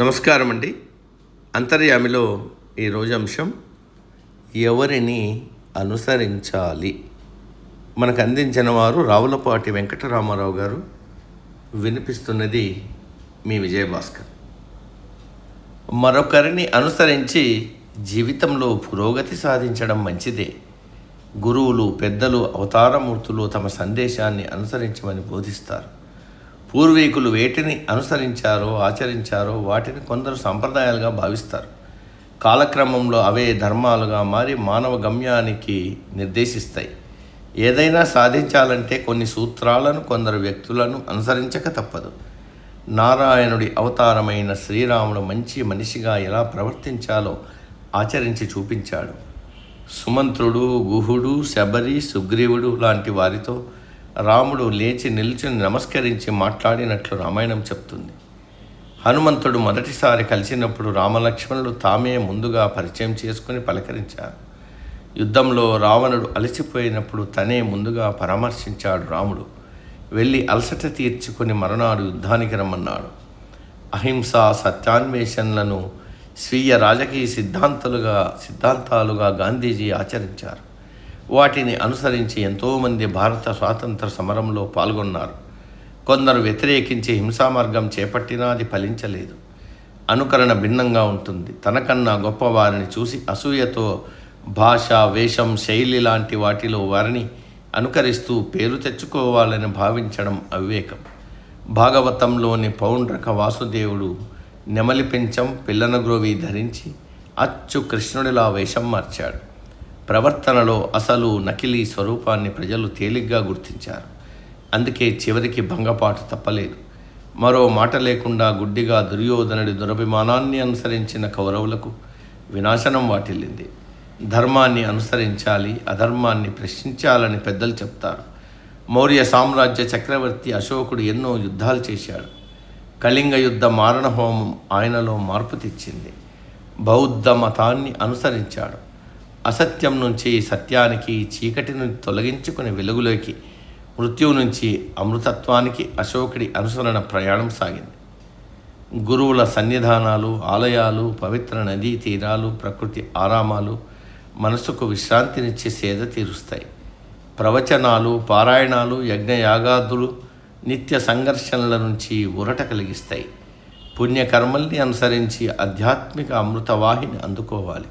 నమస్కారం అండి అంతర్యామిలో ఈరోజు అంశం ఎవరిని అనుసరించాలి? మనకు అందించిన వారు రావులపాటి వెంకటరామారావు గారు వినిపిస్తున్నది మీ విజయభాస్కర్. మరొకరిని అనుసరించి జీవితంలో పురోగతి సాధించడం మంచిదే. గురువులు పెద్దలు అవతారమూర్తులు తమ సందేశాన్ని అనుసరించమని బోధిస్తారు. పూర్వీకులు వేటిని అనుసరించారో ఆచరించారో వాటిని కొందరు సంప్రదాయాలుగా భావిస్తారు. కాలక్రమంలో అవే ధర్మాలుగా మారి మానవ గమ్యానికి నిర్దేశిస్తాయి. ఏదైనా సాధించాలంటే కొన్ని సూత్రాలను కొందరు వ్యక్తులను అనుసరించక తప్పదు. నారాయణుడి అవతారమైన శ్రీరాముడు మంచి మనిషిగా ఎలా ప్రవర్తించాలో ఆచరించి చూపించాడు. సుమంత్రుడు గుహుడు శబరి సుగ్రీవుడు లాంటి వారితో రాముడు లేచి నిల్చుని నమస్కరించి మాట్లాడినట్లు రామాయణం చెప్తుంది. హనుమంతుడు మొదటిసారి కలిసినప్పుడు రామలక్ష్మణులు తామే ముందుగా పరిచయం చేసుకుని పలకరించారు. యుద్ధంలో రావణుడు అలసిపోయినప్పుడు తనే ముందుగా పరామర్శించాడు రాముడు. వెళ్ళి అలసట తీర్చుకుని మరణాడు యుద్ధానికి రమ్మన్నాడు. అహింస సత్యాన్వేషణలను స్వీయ రాజకీయ సిద్ధాంతాలుగా సిద్ధాంతాలుగా గాంధీజీ ఆచరించారు. వాటిని అనుసరించి ఎంతోమంది భారత స్వాతంత్ర సమరంలో పాల్గొన్నారు. కొందరు వ్యతిరేకించి హింసా మార్గం చేపట్టినా అది ఫలించలేదు. అనుకరణ భిన్నంగా ఉంటుంది. తనకన్నా గొప్పవారిని చూసి అసూయతో భాష వేషం శైలి లాంటి వాటిలో వారిని అనుకరిస్తూ పేరు తెచ్చుకోవాలని భావించడం అవివేకం. భాగవతంలోని పౌండ్రక వాసుదేవుడు నెమలి పెంచం పిల్లనగ్రోవి ధరించి అచ్చు కృష్ణుడిలా వేషం మార్చాడు. ప్రవర్తనలో అసలు నకిలీ స్వరూపాన్ని ప్రజలు తేలిగ్గా గుర్తించారు. అందుకే చివరికి భంగపాటు తప్పలేదు. మరో మాట లేకుండా గుడ్డిగా దుర్యోధనుడి దురభిమానాన్ని అనుసరించిన కౌరవులకు వినాశనం వాటిల్లింది. ధర్మాన్ని అనుసరించాలి అధర్మాన్ని ప్రశ్నించాలని పెద్దలు చెప్తారు. మౌర్య సామ్రాజ్య చక్రవర్తి అశోకుడు ఎన్నో యుద్ధాలు చేశాడు. కళింగ యుద్ధ మారణహోమం ఆయనలో మార్పు తెచ్చింది. బౌద్ధ మతాన్ని అనుసరించాడు. అసత్యం నుంచి సత్యానికి చీకటి తొలగించుకుని వెలుగులోకి మృత్యువు నుంచి అమృతత్వానికి అశోకుడి అనుసరణ ప్రయాణం సాగింది. గురువుల సన్నిధానాలు ఆలయాలు పవిత్ర నదీ తీరాలు ప్రకృతి ఆరామాలు మనసుకు విశ్రాంతినిచ్చే సేద తీరుస్తాయి. ప్రవచనాలు పారాయణాలు యజ్ఞయాగాదులు నిత్య సంఘర్షణల నుంచి ఉరట కలిగిస్తాయి. పుణ్యకర్మల్ని అనుసరించి ఆధ్యాత్మిక అమృతవాహిని అందుకోవాలి.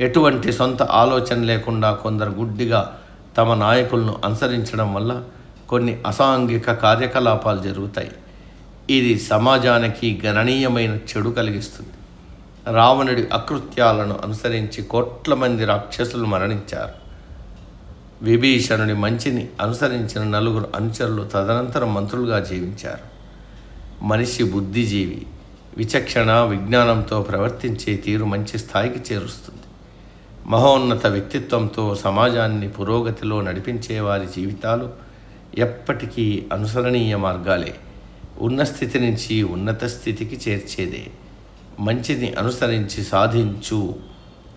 ఎటువంటి సొంత ఆలోచన లేకుండా కొందరు గుడ్డిగా తమ నాయకులను అనుసరించడం వల్ల కొన్ని అసాంఘిక కార్యకలాపాలు జరుగుతాయి. ఇది సమాజానికి గణనీయమైన చెడు కలిగిస్తుంది. రావణుడి అకృత్యాలను అనుసరించి కోట్ల మంది రాక్షసులు మరణించారు. విభీషణుడి మంచిని అనుసరించిన నలుగురు అనుచరులు తదనంతరం మంత్రులుగా జీవించారు. మనిషి బుద్ధిజీవి విచక్షణ విజ్ఞానంతో ప్రవర్తించే తీరు మంచి స్థాయికి చేరుస్తుంది. మహోన్నత వ్యక్తిత్వంతో సమాజాన్ని పురోగతిలో నడిపించే వారి జీవితాలు ఎప్పటికీ అనుసరణీయ మార్గాలే. ఉన్న స్థితి నుంచి ఉన్నత స్థితికి చేర్చేదే. మంచిని అనుసరించి సాధించు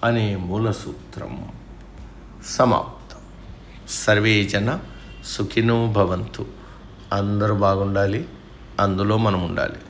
అనే మూల సూత్రం సమాప్తం. సర్వే జన సుఖినో భవంతు. అందరూ బాగుండాలి. అందులో మనం ఉండాలి